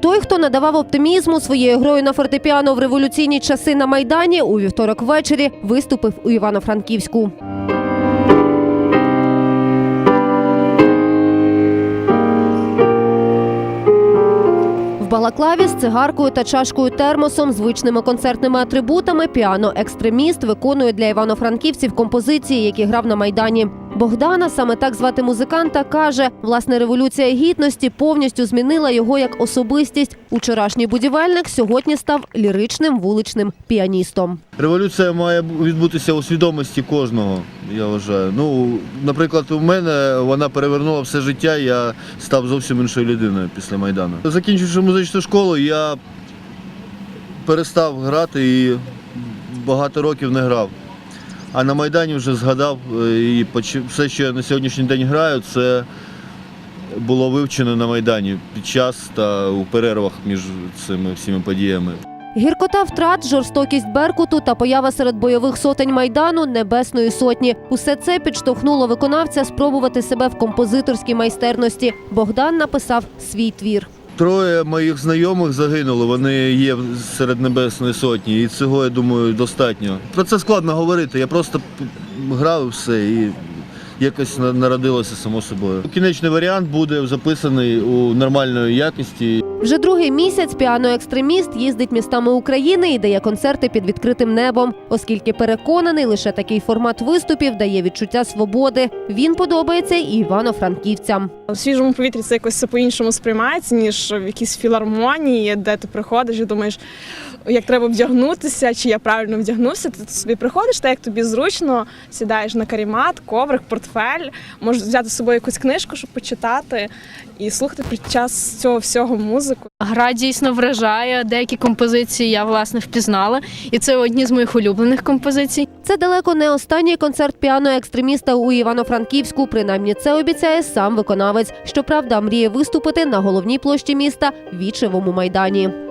Той, хто надавав оптимізму своєю грою на фортепіано в революційні часи на майдані, у вівторок ввечері виступив у Івано-Франківську. Балаклаві з цигаркою та чашкою термосом, звичними концертними атрибутами, піано-екстреміст виконує для івано-франківців композиції, які грав на майдані. Богдана, саме так звати музиканта, каже, власне, революція гідності повністю змінила його як особистість. Учорашній будівельник сьогодні став ліричним вуличним піаністом. Революція має відбутися у свідомості кожного, я вважаю. Ну, наприклад, у мене вона перевернула все життя, я став зовсім іншою людиною після Майдану. Закінчивши музичну школу, я перестав грати і багато років не грав. А на Майдані вже згадав е, і все, що я на сьогоднішній день граю, це було вивчено на Майдані під час та у перервах між цими всіми подіями. Гіркота втрат, жорстокість Беркуту та поява серед бойових сотень майдану Небесної сотні. Усе це підштовхнуло виконавця спробувати себе в композиторській майстерності. Богдан написав свій твір. Троє моїх знайомих загинули, вони є серед Небесної сотні, і цього, я думаю, достатньо. Про це складно говорити, я просто грав все і якось на- народилося само собою. Кінечний варіант буде записаний у нормальної якості. Вже другий місяць піано-екстреміст їздить містами України і дає концерти під відкритим небом, оскільки переконаний, лише такий формат виступів дає відчуття свободи. Він подобається і івано-франківцям. У свіжому повітрі це якось все по-іншому сприймається, ніж в якійсь філармонії, де ти приходиш і думаєш, як треба вдягнутися, чи я правильно вдягнувся. Ти собі приходиш, так як тобі зручно, сідаєш на карімат, коврик, портфель, можеш взяти з собою якусь книжку, щоб почитати і слухати під час цього всього музику. Гра дійсно вражає. Деякі композиції я власне впізнала, і це одні з моїх улюблених композицій. Це далеко не останній концерт піано-екстреміста у Івано-Франківську. Принаймні це обіцяє сам виконавець. Щоправда, мріє виступити на головній площі міста Вічевому майдані.